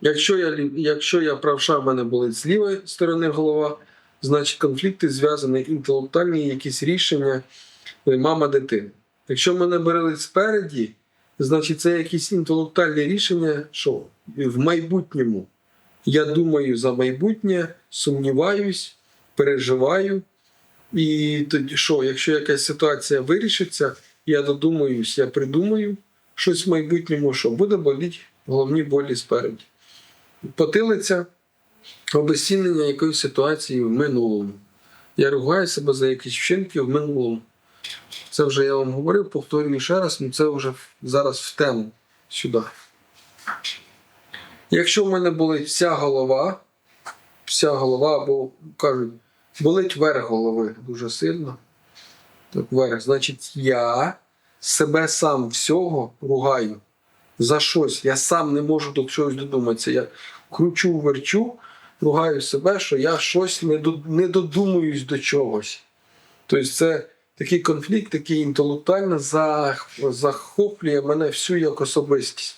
Якщо я, якщо я правша, в мене болить з лівої сторони голова, значить конфлікти зв'язані інтелектуальні якісь рішення е, мама дитини. Якщо мене болить спереді, значить це якісь інтелектуальні рішення, що в майбутньому я думаю за майбутнє, сумніваюсь, переживаю. І тоді що, якщо якась ситуація вирішиться, я додумаюсь, я придумаю щось в майбутньому, що буде боліти головні болі спереді. Потилиця обезцінення якоїсь ситуації в минулому. Я ругаю себе за якісь вчинки в минулому. Це вже я вам говорив, повторюю ще раз, ну це вже зараз в тему сюди. Якщо в мене болить вся голова, вся голова, або кажуть, болить верх голови дуже сильно. Так, верх. Значить, я себе сам всього ругаю за щось. Я сам не можу до чогось додуматися. Я кручу, верчу, ругаю себе, що я щось не, до- не додумуюсь до чогось. Тобто це такий конфлікт, який інтелектуально захоплює мене всю як особистість.